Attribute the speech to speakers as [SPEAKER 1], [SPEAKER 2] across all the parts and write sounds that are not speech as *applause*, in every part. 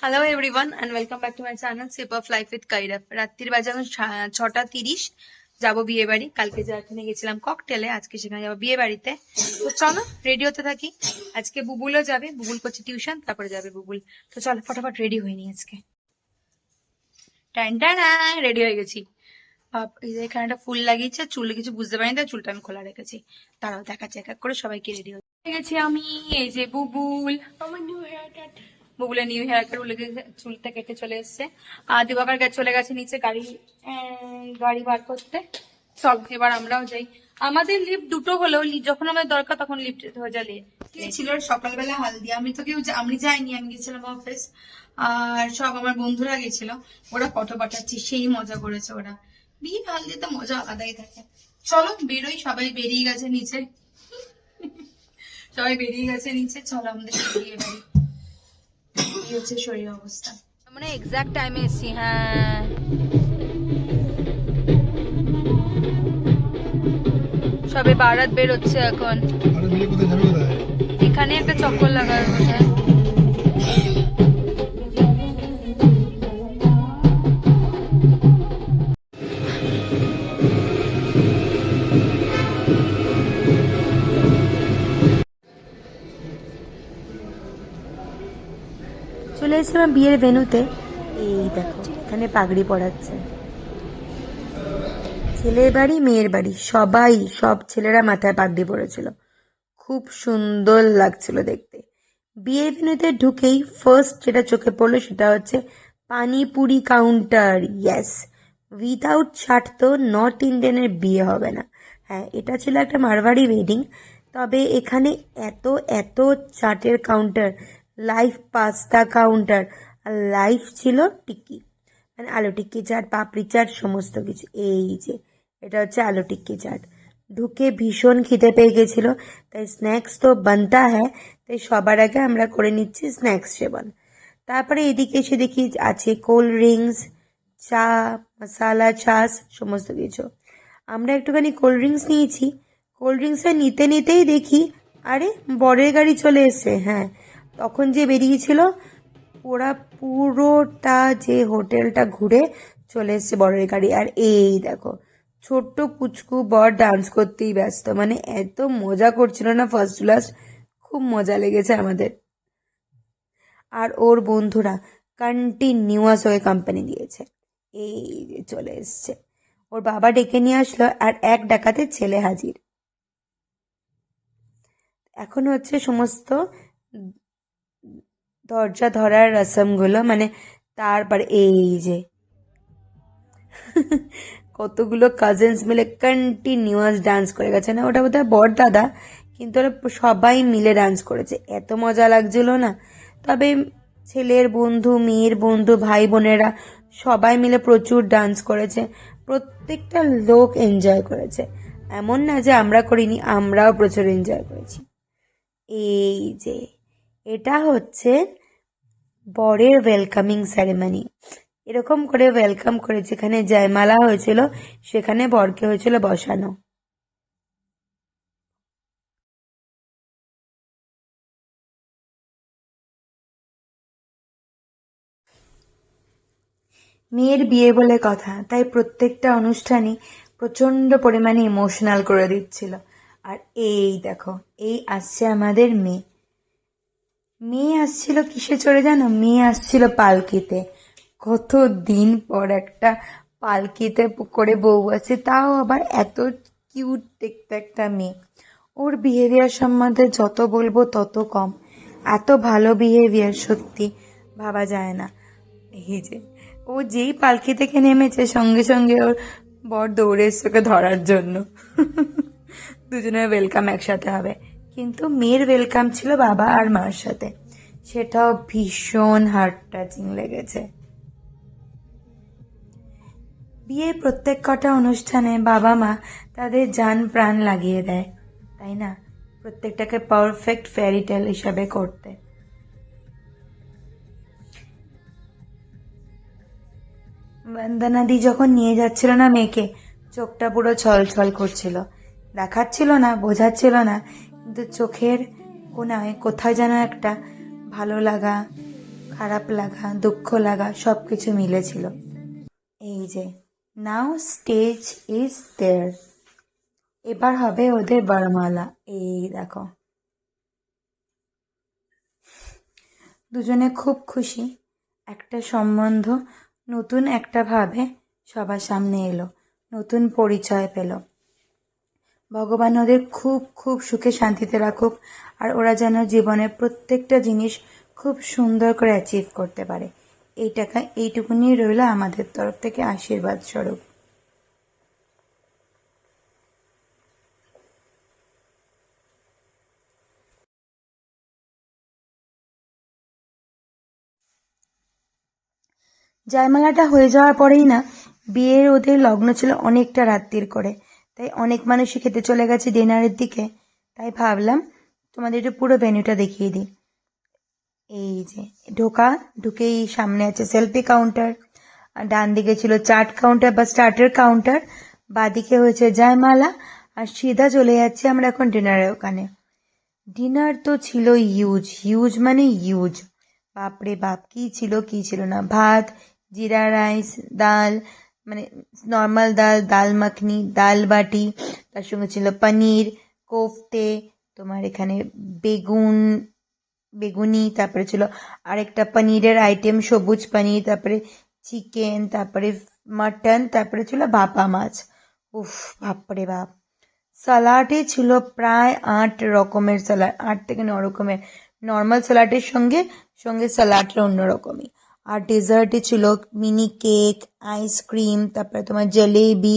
[SPEAKER 1] Hello everyone and welcome back to my channel sip of life with কাইরাফ রাত্রির বাজে এখন ছটা তিরিশ। যাব বিয়ে বাড়ি। কালকে যেখানে গেছিলাম ককটেলে আজকে সেখানে যাব বিয়ে বাড়িতে। তো চলো রেডি হতে থাকি। আজকে বুবুলও যাবে। বুবুল করছে টিউশন তারপরে যাবে বুবুল। তো চলো, ফটাফট রেডি হয়ে নি আজকে। টান টান রেডি হয়ে গেছি। এখানে একটা ফুল লাগিয়েছে, চুল কিছু বুঝতে পারিনি, তাই চুলটা আমি খোলা রেখেছি। তারাও দেখাচ্ছে, এক এক করে সবাইকে রেডি হয়ে গেছি আমি। এই যে বুবুল। আমার নিউ হেয়ার কাট বুবুলের নিউ হেয়ার কাট চুলটা কেটে চলে এসছে। আর দিবাকার গেছে চলে গেছে নিচে গাড়ি গাড়ি বার করতে। চল এবার আমরাও যাই। আমাদের লিফট দুটো হলেও যখন আমাদের দরকার তখন লিফট হয়ে যাবে ছিল সকালবেলা হালদি আমি তো কেউ আমি যাইনি আমি গেছিলাম অফিস আর সব আমার বন্ধুরা গেছিল ওরা ফটো পাঠাচ্ছি সেই মজা করেছে ওরা। বিয়ে হালদিতে মজা আলাদাই থাকে। চলো বেরোই সবাই বেরিয়ে গেছে নিচে। সবাই বেরিয়ে গেছে নিচে চলো আমাদের বিয়ে বাড়ি। এই হচ্ছে শরীর অবস্থা। মানে এক্সাক্ট টাইমে এসছি হ্যাঁ। সবে বারাত বেরোচ্ছে এখন। এখানে একটা চক্কর লাগার কথা
[SPEAKER 2] এসেছিলাম বিয়ের ভেনুতে এই দেখো, এখানে পাগড়ি পড়াচ্ছে ছেলের বাড়ি, মেয়ের বাড়ি, সবাই, সব ছেলেরা মাথায় পাগড়ি পড়েছিল খুব সুন্দর লাগছিল দেখতে। বিয়ের ভেনুতে ঢুকেই ফার্স্ট যেটা চোখে পড়ল সেটা হচ্ছে panipuri counter yes without chaat তো নর্থ ইন্ডিয়ানের বিয়ে হবে না। হ্যাঁ এটা ছিল একটা মারবাড়ি ওয়েডিং তবে এখানে এত এত চাটের কাউন্টার লাইভ পাস্তা কাউন্টার আর লাইভ ছিল টিক্কি মানে আলু টিক্কি চাট, পাপড়ি চাট, সমস্ত কিছু। এই যে, এটা হচ্ছে আলু টিক্কি চাট। ঢুকে ভীষণ খিদে পেয়ে গেছিল, তাই স্ন্যাক্স তো বানতা হ্যাঁ তাই সবার আগে আমরা করে নিচ্ছি স্ন্যাক্স সেবন। তারপরে এদিকে এসে দেখি আছে কোল্ড ড্রিঙ্কস চা মশালা ছাস সমস্ত কিছু। আমরা একটুখানি কোল্ড ড্রিঙ্কস নিয়েছি। কোল্ড ড্রিঙ্কসটা নিতে নিতেই দেখি, আরে, বরের গাড়ি চলে এসছে হ্যাঁ। তখন যে বেরিয়েছিল, ওরা পুরোটা যে হোটেলটা ঘুরে চলে এসছে বরের গাড়ি। আর এই দেখো, ছোট্ট পুচকু বর ডান্স করতেই ব্যস্ত। মানে এত মজা করছিল না ফার্স্ট লাস্ট খুব মজা লেগেছে আমাদের। আর ওর বন্ধুরা কন্টিনিউয়াস হয়ে কোম্পানি দিয়েছে। এই যে চলে এসছে। ওর বাবা ডেকে নিয়ে আসলো আর এক ডাকাতে ছেলে হাজির। এখন হচ্ছে সমস্ত দরজা ধরার রসমগুলো মানে তারপর এই যে। কতগুলো কাজিনস মিলে কন্টিনিউয়াস ডান্স করে গেছে। না, ওটা বোধহয় বর দাদা, কিন্তু ওরা সবাই মিলে ডান্স করেছে। এত মজা লাগছিল না। তবে ছেলের বন্ধু, মেয়ের বন্ধু, ভাই বোনেরা সবাই মিলে প্রচুর ডান্স করেছে। প্রত্যেকটা লোক এনজয় করেছে। এমন না যে আমরা করিনি, আমরাও প্রচুর এনজয় করেছি। এই যে। এটা হচ্ছে বরের ওয়েলকামিং সেরেমনি এরকম করে ওয়েলকাম করে যেখানে জয়মালা হয়েছিল, সেখানে বরকে হয়েছিল বসানো। মেয়ের বিয়ে বলে কথা, তাই প্রত্যেকটা অনুষ্ঠানই প্রচণ্ড পরিমাণে ইমোশনাল করে দিচ্ছিল। আর এই দেখো, এই আসছে আমাদের মেয়ে। মেয়ে আসছিল কিসে চড়ে জানো? মেয়ে আসছিল পালকিতে। কত দিন পর একটা পালকিতে করে বউ আছে, তাও আবার এত কিউট দেখতে একটা মেয়ে। ওর বিহেভিয়ার সম্বন্ধে যত বলব তত কম। এত ভালো বিহেভিয়ার সত্যি ভাবা যায় না। এই যে, ও যেই পালকি থেকে নেমেছে, সঙ্গে সঙ্গে ওর বর দৌড়ে এসছে ধরার জন্য। *laughs* দুজনের ওয়েলকাম একসাথে হবে। কিন্তু মেয়ের ওয়েলকাম ছিল বাবা আর মার সাথে। সেটাও ভীষণ হার্ট টাচিং লেগেছে। বিয়ের প্রত্যেক কটা অনুষ্ঠানে বাবা মা তাদের যান প্রাণ লাগিয়ে দেয়, তাই না? প্রত্যেকটাকে পারফেক্ট ফ্যারি টেল হিসাবে করতে। বন্দনাদি যখন নিয়ে যাচ্ছিল না মেয়েকে, চোখটা পুরো ছল ছল করছিল। দেখাচ্ছিল না, বোঝাচ্ছিল না কিন্তু চোখের কোনায় কোথায় যেন একটা ভালো লাগা, খারাপ লাগা, দুঃখ লাগা সব কিছু মিলেছিল। এই যে নাও স্টেজ ইজ দেয়ার এবার হবে ওদের বরমালা এই দেখো। দুজনে খুব খুশি। একটা সম্বন্ধ, নতুন একটা ভাবে সবার সামনে এলো। নতুন পরিচয় পেল। ভগবান ওদের খুব খুব সুখে শান্তিতে রাখুক আর ওরা যেন জীবনের প্রত্যেকটা জিনিস খুব সুন্দর করে অ্যাচিভ করতে পারে। এই টাকা এইটুকুনি রইল আমাদের তরফ থেকে আশীর্বাদ স্বরূপ। জয়মালাটা হয়ে যাওয়ার পরেই না, বিয়ের ওদের লগ্ন ছিল অনেকটা রাত্রির করে। তাই অনেক মানুষই খেতে চলে গেছে ডিনারের দিকে। তাই ভাবলাম তোমাদের একটু পুরো ভেন্যুটা দেখিয়ে দিই। এই যে, ঢোকা, ঢুকেই সামনে আছে সেলফি কাউন্টার আর ডান দিকে ছিল চাট কাউন্টার বা স্টার্টার কাউন্টার বাদিকে হয়েছে জয়মালা, আর সিধা চলে যাচ্ছে আমরা এখন ডিনারের ওখানে। ডিনার তো ছিল ইউজ হিউজ মানে ইউজ বাপরে বাপ, কি ছিল কি ছিল না? ভাত, জিরা, রাইস, ডাল মানে নর্মাল ডাল ডাল মাখনি ডাল বাটি তার সঙ্গে ছিল পনির কোফতে তোমার এখানে বেগুন, বেগুনি, তারপরে ছিল আরেকটা পনিরের আইটেম সবুজ পনির তারপরে চিকেন তারপরে মাটন তারপরে ছিল ভাপা মাছ। উফ, বাপরে বাপ। স্যালাডে ছিল প্রায় আট রকমের স্যালাড আট থেকে ন রকমের। নর্মাল স্যালাডের সঙ্গে সঙ্গে স্যালাডটা অন্যরকমই। আর ডেজার্টে ছিল মিনি কেক আইসক্রিম তারপরে তোমার জলেবি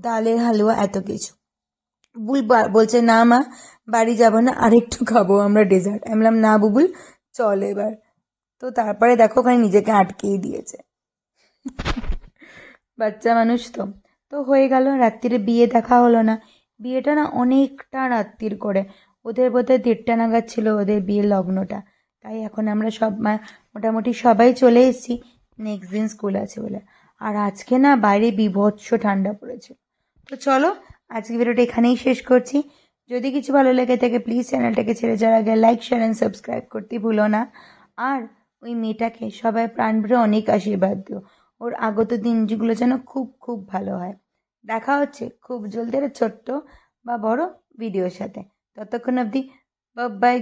[SPEAKER 2] ডালের হালুয়া, এত কিছু। বুল বলছে, না মা, বাড়ি যাব না, আরেকটু খাব আমরা ডেজার্ট আমি বললাম, না বুবুল, চল এবার। তো তারপরে দেখো, ওখানে নিজেকে আটকেই দিয়েছে। *laughs* বাচ্চা মানুষ তো। তো হয়ে গেল, রাত্রিরে বিয়ে দেখা হলো না। বিয়েটা না অনেকটা রাত্রির করে। ওদের বোধহয় দেড়টা নাগাদ ছিল ওদের বিয়ের লগ্নটা। তাই এখন আমরা সব মোটামুটি সবাই চলে এসেছি নেক্সট দিন স্কুল আছে বলে। আর আজকে না বাইরে বিভৎস ঠান্ডা পড়েছে। তো চলো, আজকে ভিডিওটা এখানেই শেষ করছি। যদি কিছু ভালো লেগে থাকে প্লিজ চ্যানেলটাকে ছেড়ে যাওয়ার আগে লাইক শেয়ার অ্যান্ড সাবস্ক্রাইব করতে ভুলো না। আর ওই মেয়েটাকে সবাই প্রাণ ভরে অনেক আশীর্বাদ দিও। ওর আগত দিনগুলো যেন খুব খুব ভালো হয়। দেখা হচ্ছে খুব জলদি ছোট্ট বা বড় ভিডিওর সাথে। ততক্ষণ অবধি বাই